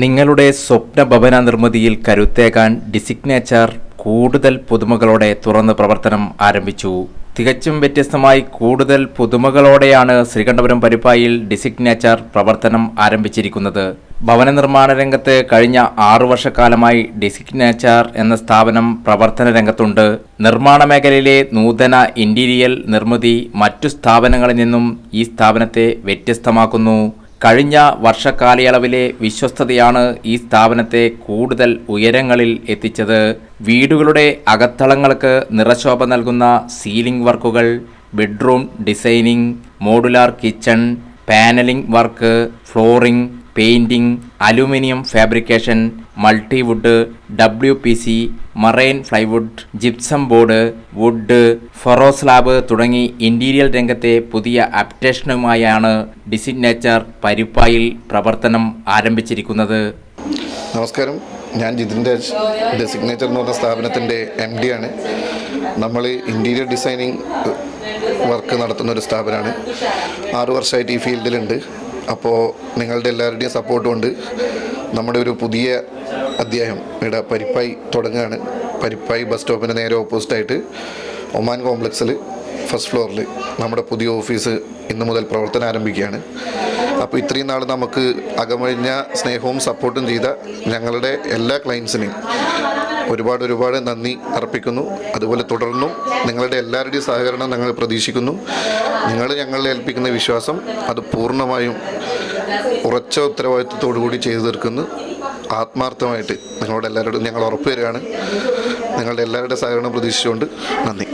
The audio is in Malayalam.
നിങ്ങളുടെ സ്വപ്ന ഭവന നിർമ്മിതിയിൽ കരുത്തേകാൻ ഡിസിഗ്നേച്ചർ കൂടുതൽ പുതുമകളോടെ തുറന്ന് പ്രവർത്തനം ആരംഭിച്ചു. തികച്ചും വ്യത്യസ്തമായി കൂടുതൽ പുതുമകളോടെയാണ് ശ്രീകണ്ഠപുരം പരിപ്പായിൽ ഡിസിഗ്നേച്ചർ പ്രവർത്തനം ആരംഭിച്ചിരിക്കുന്നത്. ഭവന നിർമ്മാണ രംഗത്ത് കഴിഞ്ഞ ആറു വർഷക്കാലമായി ഡിസിഗ്നേച്ചർ എന്ന സ്ഥാപനം പ്രവർത്തന രംഗത്തുണ്ട്. നിർമ്മാണ മേഖലയിലെ നൂതന ഇന്റീരിയൽ നിർമ്മിതി മറ്റു സ്ഥാപനങ്ങളിൽ നിന്നും ഈ സ്ഥാപനത്തെ വ്യത്യസ്തമാക്കുന്നു. കഴിഞ്ഞ വർഷക്കാലയളവിലെ വിശ്വസ്തതയാണ് ഈ സ്ഥാപനത്തെ കൂടുതൽ ഉയരങ്ങളിൽ എത്തിച്ചത്. വീടുകളുടെ അകത്തളങ്ങൾക്ക് നിറശോഭ നൽകുന്ന സീലിംഗ് വർക്കുകൾ bedroom designing modular kitchen panelling work flooring painting aluminium fabrication multiwood W P C marine plywood gypsum board wood ഫൊറോ slab തുടങ്ങി ഇന്റീരിയൽ രംഗത്തെ പുതിയ അപ്ഡേഷനുമായാണ് ഡിസിഗ്നേച്ചർ പരിപ്പായിൽ പ്രവർത്തനം ആരംഭിച്ചിരിക്കുന്നത്. നമസ്കാരം. ഞാൻ ജിതിൻ രാജ് ഡെസിഗ്നേച്ചർ എന്ന് പറഞ്ഞ സ്ഥാപനത്തിന്റെ എം ഡി ആണ്. നമ്മൾ ഇന്റീരിയർ ഡിസൈനിങ് വർക്ക് നടത്തുന്ന ഒരു സ്ഥാപനമാണ്. ആറു വർഷമായിട്ട് ഈ ഫീൽഡിലുണ്ട്. അപ്പോൾ നിങ്ങളുടെ എല്ലാവരുടെയും സപ്പോർട്ട് കൊണ്ട് നമ്മുടെ ഒരു പുതിയ അധ്യായം ഇവിടെ പരിപ്പായി തുടങ്ങുകയാണ്. പരിപ്പായി ബസ് സ്റ്റോപ്പിന് നേരെ ഓപ്പോസിറ്റായിട്ട് ഒമാൻ കോംപ്ലക്സിൽ ഫസ്റ്റ് ഫ്ലോറിൽ നമ്മുടെ പുതിയ ഓഫീസ് ഇന്ന് മുതൽ പ്രവർത്തനം ആരംഭിക്കുകയാണ്. അപ്പോൾ ഇത്രയും നാൾ നമുക്ക് അകമഴിഞ്ഞ സ്നേഹവും സപ്പോർട്ടും ചെയ്ത ഞങ്ങളുടെ എല്ലാ ക്ലയൻസിനെയും ഒരുപാട് ഒരുപാട് നന്ദി അർപ്പിക്കുന്നു. അതുപോലെ തുടർന്നും നിങ്ങളുടെ എല്ലാവരുടെയും സഹകരണം ഞങ്ങൾ പ്രതീക്ഷിക്കുന്നു. നിങ്ങൾ ഞങ്ങളെ ഏൽപ്പിക്കുന്ന വിശ്വാസം അത് പൂർണമായും ഉറച്ച ഉത്തരവാദിത്വത്തോടു കൂടി ചെയ്തു തീർക്കുന്നു. ആത്മാർത്ഥമായിട്ട് നിങ്ങളോട് എല്ലാവരോടും ഞങ്ങൾ ഉറപ്പുവരികയാണ് നിങ്ങളുടെ എല്ലാവരുടെ സഹകരണം പ്രതീക്ഷിച്ചുകൊണ്ട് നന്ദി.